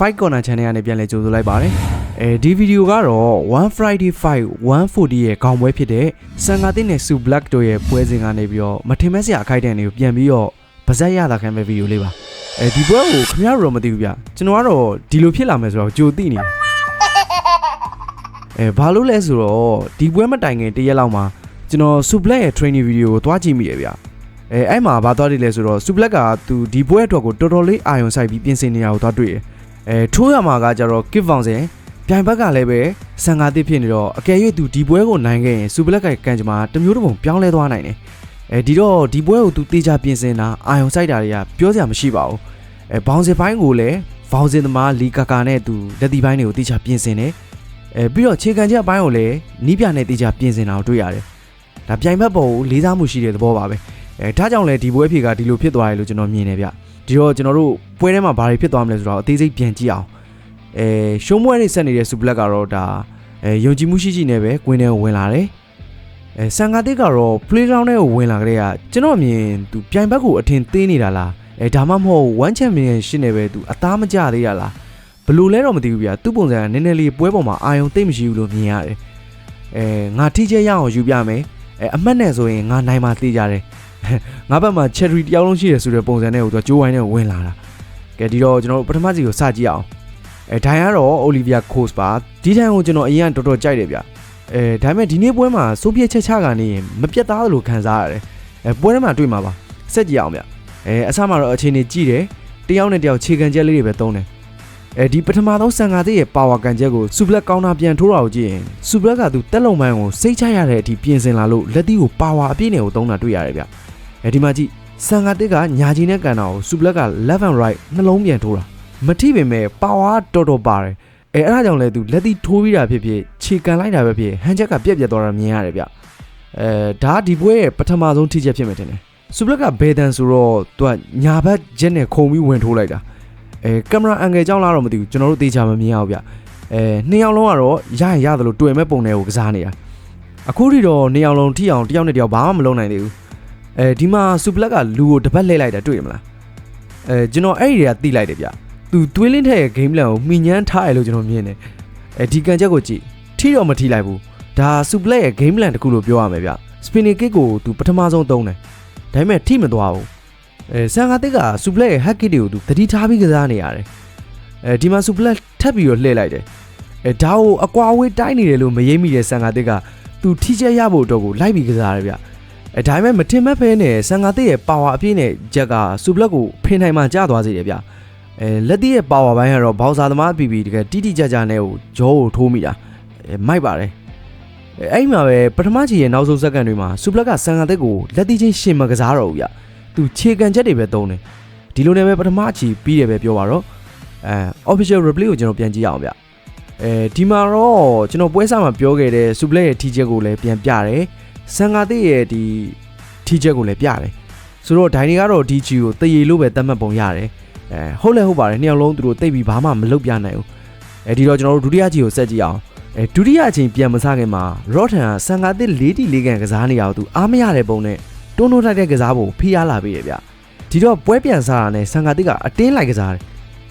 Fight Corner Channel ကနေပြန်လည်ကြိုဆိုလိုက်ပါတယ်အဲဒီဗီဒီယိုကတော့ One Friday Fight 140ရဲ့ခေါင်းပွဲဖြစ်တဲ့စံငါသိနဲ့ Su Black တို့ရဲ့ပွဲစဉ်ကနေပြီးတော့မထင်မဲ့စရာအခိုက်အတန့်တွေကိုပြန်ပြီးတော့ဗဇက်ရတာခံမဲ့ဗီဒီယိုလေးပါအဲဒီပွဲကိုခင်ဗျားတို့တော့မသိဘူးဗျကျွန်တော်ကတော့ဒီလိုဖြစ်လာမယ်ဆိုတော့ကြိုသိနေတယ်အဲဘာလို့လဲဆိုတော့ဒီပွဲမတိုင်ခင်တရက်လောက်မှာကျွန်တော် Su Black ရဲ့ training video ကိုသွားကြည့်မိတယ်ဗျအဲအဲ့မှာဘာသွားတယ်လဲဆိုတော့ Su Black ကသူဒီပွဲအတွက်ကိုတော်တော်လေးအာရုံစိုက်ပြီးပြင်ဆင်နေတာကိုသွားတွေ့တယ် အဲထိုးရမှာကကြတော့ Kip Vaughn စင်ပြိုင်ဘက်ကလည်းပဲဆန်ကားတစ်ဖြစ်နေတော့အကယ်၍သူဒီပွဲကိုနိုင်ခဲ့ရင် Su Black ကကန်ကြမှာတစ်မျိုးတစ်ပုံပြောင်းလဲသွားနိုင်တယ်အဲဒီတော့ဒီပွဲကိုသူတေချာပြင်ဆင်တာအာရုံစိုက်တာတွေကပြောစရာမရှိပါဘူးအဲဘောင်စင်ပိုင်းကိုလည်းဘောင်စင်သမားလီကာကာနဲ့သူလက်တီပိုင်းတွေကိုတေချာပြင်ဆင်တယ်အဲပြီးတော့ခြေကန်ချက်အပိုင်းကိုလည်းနီးပြနဲ့တေချာပြင်ဆင်တာကိုတွေ့ရတယ်ဒါပြိုင်ဘက်ပေါ်ကိုလေးစားမှုရှိတဲ့သဘောပါပဲ အဲဒါကြောင့်လည်းဒီပွဲဖြေကဒီလိုဖြစ်သွားတယ်လို့ကျွန်တော်မြင်တယ်ဗျဒီတော့ကျွန်တော်တို့ပွဲထဲမှာဘာတွေဖြစ်သွားမလဲဆိုတော့အသေးစိတ်ပြန်ကြည့်အောင်အဲရှုံးမွဲတွေဆက်နေတဲ့စူပလက်ကတော့ဒါအဲယုံကြည်မှုရှိရှိနဲ့ပဲကွင်းထဲကိုဝင်လာတယ်အဲဆန်ကာတစ်ကတော့ playground ထဲကိုဝင်လာကြတဲ့ကကျွန်တော်အမြင်သူပြိုင်ဘက်ကိုအထင်သေးနေတာလားအဲဒါမှမဟုတ် one champion ရှင်းနေပဲသူအသားမကျသေးရလားဘလို့လဲတော့မသိဘူးဗျာသူ့ပုံစံကနည်းနည်းလေးပွဲပေါ်မှာအာယုံသိမ့်မရှိဘူးလို့မြင်ရတယ်အဲငါထိချက်ရအောင်ယူပြမယ်အဲအမှတ်နဲ့ဆိုရင်ငါနိုင်မှသိကြတယ် ငါဘက်မှာ cherry တယောက်လုံးရှိတယ်ဆိုတဲ့ပုံစံနဲ့ကိုသူကဂျိုးဝိုင်းနဲ့ဝင်လာတာကဲဒီတော့ကျွန်တော်တို့ပထမစီကိုစကြည့်အောင်အဲဒိုင်ကတော့ Olivia Coast ပါဒီတိုင်းကိုကျွန်တော်အရင်ကတော်တော်ကြိုက်တယ်ဗျအဲဒါပေမဲ့ဒီနေ့ပွဲမှာစိုးပြည့်ချက်ချကနေရင်မပြတ်သားလို့ခံစားရတယ်အဲပွဲထဲမှာတွေ့မှာပါစက်ကြည့်အောင်ဗျအဲအစမှာတော့အခြေအနေကြည့်တယ်တယောက်နဲ့တယောက်ခြေခံချက်လေးတွေပဲသုံးတယ်အဲဒီပထမဆုံးဆန်ငါသေးရဲ့ပါဝါကန်ချက်ကိုစူပလက်ကောင်းတာပြန်ထိုးတာကိုကြည့်ရင်စူပလက်ကသူတက်လုံပိုင်းကိုစိတ်ချရတဲ့အထိပြင်ဆင်လာလို့လက်သီးကိုပါဝါအပြည့်နဲ့ကိုသုံးတာတွေ့ရတယ်ဗျ အဲဒီမှာကြည့်ဆန်ငါတစ်ကညာကြီးနဲ့ကန်တာကိုစူပလက်က left and right နှလုံးပြန်ထိုးတာမထိပေမဲ့ပါဝါတော်တော်ပါတယ်အဲအဲ့ဒါကြောင့်လဲသူလက်သီးထိုးပြီးတာဖြစ်ဖြစ်ခြေကန်လိုက်တာပဲဖြစ်ဟန်ချက်ကပြက်ပြက်သွားတာမြင်ရတယ်ဗျအဲဒါဒီပွဲရဲ့ပထမဆုံးထိချက်ဖြစ်မယ်ထင်တယ်စူပလက်ကဘေဒန်ဆိုတော့သူကညာဘက်ချက်နဲ့ခုံပြီးဝင်ထိုးလိုက်တာအဲကင်မရာအန်ဂယ်ကြောင့်လားတော့မသိဘူးကျွန်တော်တို့သေချာမမြင်ရဘူးဗျအဲနှစ်ယောက်လုံးကတော့ရရင်ရတယ်လို့တွေ့မဲ့ပုံတွေကိုကစားနေတာအခုထိတော့နှစ်ယောက်လုံးထိအောင်တယောက်နဲ့တယောက်ဘာမှမလုပ်နိုင်သေးဘူး အဲဒီမှာစူပလက်ကလူကိုတစ်ပတ်လှည့်လိုက်တာတွေ့ရမလားအဲကျွန်တော်အဲ့ဒီတွေကတိလိုက်တယ်ဗျသူတွေးလင်းထက်ရဲ့ game plan ကိုမှီညမ်းထားရလို့ကျွန်တော်မြင်တယ်အဲဒီကန်ချက်ကိုကြည့်ထိတော့မထိလိုက်ဘူးဒါစူပလက်ရဲ့ game plan တခုလို့ပြောရမယ်ဗျ spinning kick ကိုသူပထမဆုံးသုံးတယ်ဒါပေမဲ့ထိမသွားဘူးအဲဆန်ကာတစ်ကစူပလက်ရဲ့ hack kick တွေကိုသူတတိထားပြီးကစားနေရတယ်အဲဒီမှာစူပလက်ထပ်ပြီးတော့လှည့်လိုက်တယ်အဲဒါကိုအကွာဝေးတိုင်းနေတယ်လို့မရိပ်မိတဲ့ဆန်ကာတစ်ကသူထိချက်ရဖို့အတွက်ကိုလိုက်ပြီးကစားရတယ်ဗျ အဲဒါပေမဲ့မထင်မဲ့ဖဲနဲ့ဆန်ကာတစ်ရဲ့ပါဝါအပြည့်နဲ့ဂျက်ကစူပလက်ကိုဖိနိုင်မှကျသွားစေတယ်ဗျအဲလက်သီးရဲ့ပါဝါပိုင်းကတော့ဘောက်စာသမား PP တကယ်တိတိကျကျနဲ့ကိုဂျောကိုထိုးမိတာအဲမိုက်ပါတယ်အဲအဲ့မှာပဲပထမချီရဲ့နောက်ဆုံးစက္ကန့်တွေမှာစူပလက်ကဆန်ကာသက်ကိုလက်သီးချင်းရှင်မကစားတော့ဘူးဗျသူခြေကန်ချက်တွေပဲသုံးတယ်ဒီလိုနဲ့ပဲပထမချီပြီးတယ်ပဲပြောပါတော့အဲ official replay ကိုကျွန်တော်ပြန်ကြည့်အောင်ဗျအဲဒီမှာတော့ကျွန်တော်ပွဲစားမှာပြောခဲ့တဲ့စူပလက်ရဲ့ထီချက်ကိုလည်းပြန်ပြတယ် ဆန်ကာသက်ရဲ့ဒီထီချက်ကိုလည်းပြတယ်ဆိုတော့ဒိုင်တွေကတော့ဒီချီကိုတရေလို့ပဲသတ်မှတ်ပုံရတယ်အဲဟုတ်လဲဟုတ်ပါတယ်နှစ်ယောက်လုံးသူတို့တိတ်ပြီးဘာမှမလုပ်ပြနိုင်ဘူးအဲဒီတော့ကျွန်တော်တို့ဒုတိယချီကိုဆက်ကြည့်အောင်အဲဒုတိယအချိန်ပြန်မစခင်မှာရော့ထန်ကဆန်ကာတစ်၄တီ၄ကန်ကစားနေရအောင်သူအားမရတဲ့ပုံနဲ့တွန်းတွန်းထိုက်တဲ့ကစားပုံဖိအားလာပေးရဗျဒီတော့ပွဲပြန်စားတာနဲ့ဆန်ကာတစ်ကအတင်းလိုက်ကစားတယ်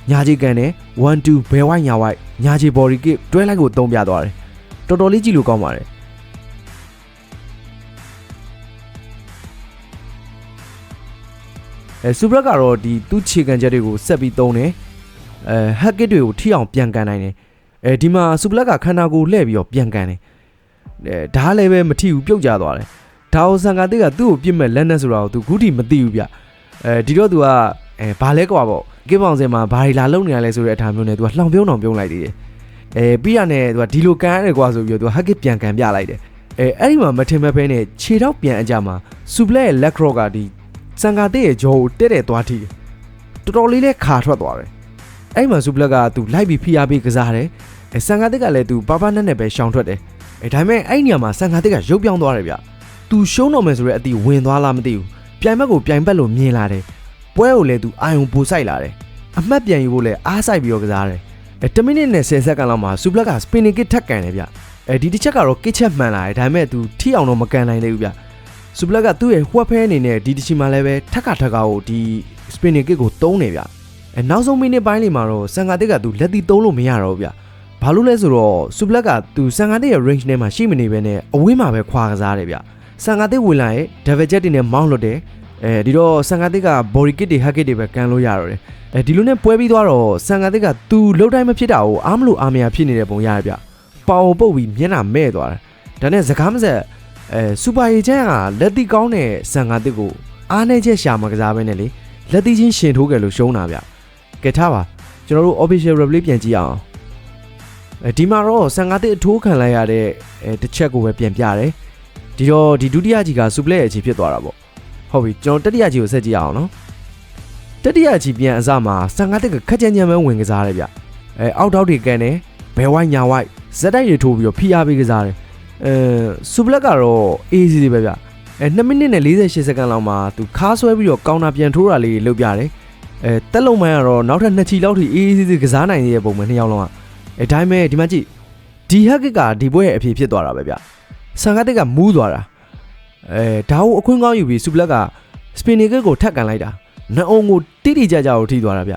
ညာချီကန်နဲ့1 2ဘယ်ဝိုင်းညာဝိုင်းညာချီဘော်ရီကစ်တွဲလိုက်ကိုသုံးပြသွားတယ်တော်တော်လေးကြည့်လို့ကောင်းပါတယ် အဲစူပရက်ကတော့ဒီသူ့ခြေကန်ချက်တွေကိုဆက်ပြီးသုံးတယ်အဲဟက်ကစ်တွေကိုထိအောင်ပြန်ကန်နိုင်တယ်အဲဒီမှာစူပလက်ကခန္ဓာကိုယ်လှည့်ပြီးတော့ပြန်ကန်တယ်အဲဒါလည်းပဲမထိဘူးပြုတ်ကျသွားတယ်ဒါအောင်ဆန်ကတိကသူ့ကိုပြစ်မဲ့လက်နဲ့ဆိုတာကိုသူခုထိမသိဘူးဗျအဲဒီတော့သူကအဲဘာလဲကွာပေါ့ကင်းပေါင်စင်မှာဘာတွေလာလုံနေရလဲဆိုတဲ့အထာမျိုးနဲ့သူကလှောင်ပြုံးအောင်ပြုံးလိုက်သေးတယ်အဲပြီးရနဲ့သူကဒီလိုကန်ရတယ်ကွာဆိုပြီးတော့သူကဟက်ကစ်ပြန်ကန်ပြလိုက်တယ်အဲအဲ့ဒီမှာမထင်မဲ့ဖဲနဲ့ခြေတော့ပြန်အကြမှာစူပလက်ရဲ့လက်ခရော့ကဒီ စန်ကာတဲ့ရဲ့ဂျောကိုတဲ့တဲ့သွားထိတော်တော်လေးလဲခါထွက်သွားတယ်အဲ့မှာစူပလက်ကသူလိုက်ပြီးဖိအားပေးကစားတယ်အဲဆန်ကာတစ်ကလည်းသူပါပါနဲ့နဲ့ပဲရှောင်ထွက်တယ်အဲဒါပေမဲ့အဲ့နေရာမှာဆန်ကာတစ်ကရုပ်ပြောင်းသွားတယ်ဗျသူရှုံးတော့မယ်ဆိုတဲ့အတီဝင်သွားလားမသိဘူးပြိုင်ဘက်ကိုပြိုင်ဘက်လို့မြင်လာတယ်ပွဲကိုလည်းသူအာယုံပူဆိုင်လာတယ်အမှတ်ပြန်ယူဖို့လည်းအားဆိုင်ပြီးတော့ကစားတယ်အဲ10မိနစ်နဲ့10စက္ကန့်လောက်မှာစူပလက်ကစပင်နီကစ်ထက်ကန်တယ်ဗျအဲဒီတစ်ချက်ကတော့ကစ်ချက်မှန်လာတယ်ဒါပေမဲ့သူထိအောင်တော့မကန်နိုင်သေးဘူးဗျ စူပလက်ကသူ့ရဲ့ဟွက်ဖဲအနေနဲ့ဒီတစ်ချီမှာလည်းပဲထက်ကထက်ကကိုဒီစပင်နီကစ်ကိုတုံးနေဗျအဲနောက်ဆုံးမိနစ်ပိုင်းလေးမှာတော့ဆန်ကာတစ်ကသူလက်တီသုံးလို့မရတော့ဘူးဗျဘာလို့လဲဆိုတော့စူပလက်ကသူဆန်ကာတစ်ရဲ့ range ထဲမှာရှိမနေဘဲနဲ့အဝေးမှာပဲခွာကစားတယ်ဗျဆန်ကာတစ်ဝင်လာရဲ့ double jet တွေနဲ့မောင်းလွတ်တယ်အဲဒီတော့ဆန်ကာတစ်က body kit တွေ hack kit တွေပဲကန်လို့ရတော့တယ်အဲဒီလိုနဲ့ပွဲပြီးသွားတော့ဆန်ကာတစ်ကသူလှုပ်တိုင်းမဖြစ်တာကိုအားမလို့အားမရဖြစ်နေတဲ့ပုံရတယ်ဗျပေါင်ပုတ်ပြီးမျက်နှာမဲ့သွားတယ်ဒါနဲ့စကားမဆက် အဲစူပါအေဂျင့်ကလက်တီကောင်းတဲ့ဆန်ကာတစ်ကိုအားနေချက်ရှာမကစားပဲနဲ့လေလက်တီချင်းရှင်ထိုးကြလို့ရှုံးတာဗျကဲထားပါကျွန်တော်တို့ official replay ပြန်ကြည့်အောင်အဲဒီမှာတော့ဆန်ကာတစ်အထိုးခံလိုက်ရတဲ့အဲတစ်ချက်ကိုပဲပြန်ပြတယ်ဒီတော့ဒီဒုတိယကြီးကစူပလက်အခြေဖြစ်သွားတာပေါ့ဟုတ်ပြီကျွန်တော်တတိယကြီးကိုဆက်ကြည့်အောင်နော်တတိယကြီးပြန်အစမှာဆန်ကာတစ်ကခက်ကြမ်းကြမ်းပဲဝင်ကစားတယ်ဗျအဲအောက်တောက်တွေကန်တယ်ဘဲဝိုင်းညာဝိုင်းဇက်တိုက်တွေထိုးပြီးတော့ဖိအားပေးကစားတယ် အဲစူပလက်ကတော့အေးစီစီပဲဗျအဲ2မိနစ်နဲ့48စက္ကန့်လောက်မှာသူခါဆွဲပြီးတော့ကောင်တာပြန်ထိုးတာလေးလုပ်ပြတယ်အဲတက်လုံးမှန်ကတော့နောက်ထပ်2ချီလောက်ထိအေးအေးဆေးဆေးကစားနိုင်တဲ့ပုံမှန်နှစ်ယောက်လုံးကအဲဒါပေမဲ့ဒီမှာကြည့်ဒီဟက်ကကဒီပွဲရဲ့အဖြစ်ဖြစ်သွားတာပဲဗျဆန်ကတက်ကမူးသွားတာအဲဒါကိုအခွင့်ကောင်းယူပြီးစူပလက်ကစပင်နီကကိုထက်ကန်လိုက်တာနှအုံကိုတိတိကျကျကိုထိသွားတာဗျ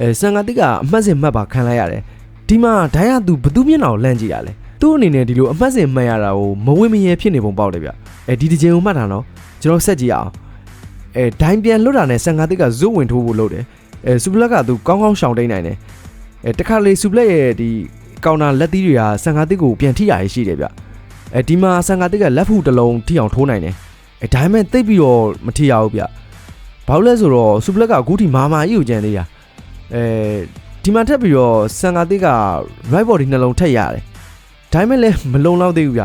အဲဆန်ကတက်ကအမှတ်စဉ်မှတ်ပါခံလိုက်ရတယ်ဒီမှာဒိုင်းကသူဘသူမျက်နှာကိုလှမ်းကြည့်ရလဲ သူ့အနေနဲ့ဒီလိုအမှတ်စဉ်မှတ်ရတာကိုမဝေမရဲဖြစ်နေပုံပေါက်တယ်ဗျအဲဒီဒီချိန်ကိုမှတ်တာနော်ကျွန်တော်ဆက်ကြည့်အောင်အဲဒိုင်းပြန်လွတ်တာနဲ့ဆန်ကာတစ်ကဇွတ်ဝင်ထိုးဖို့လုပ်တယ်အဲစူပလက်ကသူကောင်းကောင်းရှောင်တိန်နိုင်တယ်အဲတခါလေစူပလက်ရဲ့ဒီကောင်တာလက်သီးတွေကဆန်ကာတစ်ကိုပြန်ထိရရရှိတယ်ဗျအဲဒီမှာဆန်ကာတစ်ကလက်ဖူတစ်လုံးထိအောင်ထိုးနိုင်တယ်အဲဒါပေမဲ့တိတ်ပြီးတော့မထိရဘူးဗျဘာလို့လဲဆိုတော့စူပလက်ကအခုထိမာမာကြီးကိုကြံသေးရအဲဒီမှာထပ်ပြီးတော့ဆန်ကာတစ်က right body နှလုံးထက်ရတယ် ဒါပေမဲ့လည်းမလုံလောက်သေးဘူးဗျ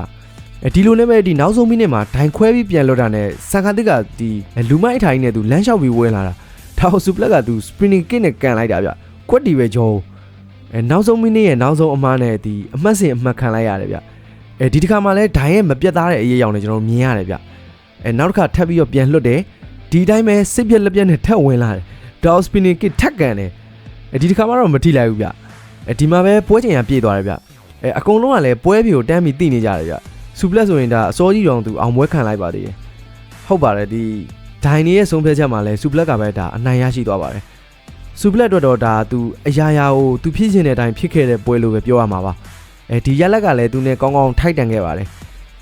အဲဒီလိုနဲ့ပဲဒီနောက်ဆုံးမိနစ်မှာဒိုင်ခွဲပြီးပြန်လွတ်တာနဲ့ဆန်ခါတစ်ကဒီလူမိုက်အထိုင်နဲ့သူလမ်းလျှောက်ပြီးဝဲလာတာဒါကိုစူပလက်ကသူ spinning kick နဲ့ကန်လိုက်တာဗျကွက်တီပဲဂျောအဲနောက်ဆုံးမိနစ်ရဲ့နောက်ဆုံးအမားနဲ့ဒီအမှတ်စဉ်အမှတ်ခံလိုက်ရတယ်ဗျအဲဒီတစ်ခါမှလည်းဒိုင်ရဲ့မပြတ်သားတဲ့အရေးအယောင်နဲ့ကျွန်တော်မြင်ရတယ်ဗျအဲနောက်တစ်ခါထပ်ပြီးတော့ပြန်လွတ်တယ်ဒီတိုင်းပဲစစ်ပြက်လက်ပြက်နဲ့ထပ်ဝင်လာတယ်ဒေါက် spinning kick ထက်ကန်တယ်အဲဒီတစ်ခါမှတော့မထိလိုက်ဘူးဗျအဲဒီမှာပဲပွဲချိန်ရပြေးသွားတယ်ဗျ အဲအကုန်လုံးကလည်းပွဲပြေကိုတန်းပြီးတိနေကြတယ်ဗျစူပလက်ဆိုရင်ဒါအစောကြီးတောင်သူအောင်ပွဲခံလိုက်ပါသေးတယ်ဟုတ်ပါတယ်ဒီဒိုင်နေရဲ့ဆုံးဖြတ်ချက်မှာလဲစူပလက်ကပဲဒါအနိုင်ရရှိသွားပါတယ်စူပလက်အတွက်တော့ဒါသူအရာရာကိုသူဖြစ်ချင်တဲ့အတိုင်းဖြစ်ခဲ့တဲ့ပွဲလို့ပဲပြောရမှာပါအဲဒီရက်လက်ကလည်းသူနဲ့ကောင်းကောင်းထိုက်တန်ခဲ့ပါတယ်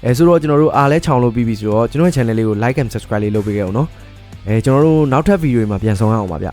အဲဆိုတော့ကျွန်တော်တို့အားလဲချောင်လို့ပြီးပြီဆိုတော့ကျွန်တော်ရဲ့ channel လေးကို like and subscribe လေးလုပ်ပေးခဲ့အောင်နော်အဲကျွန်တော်တို့နောက်ထပ်ဗီဒီယိုတွေမှာပြန်ဆောင်ရအောင်ပါဗျ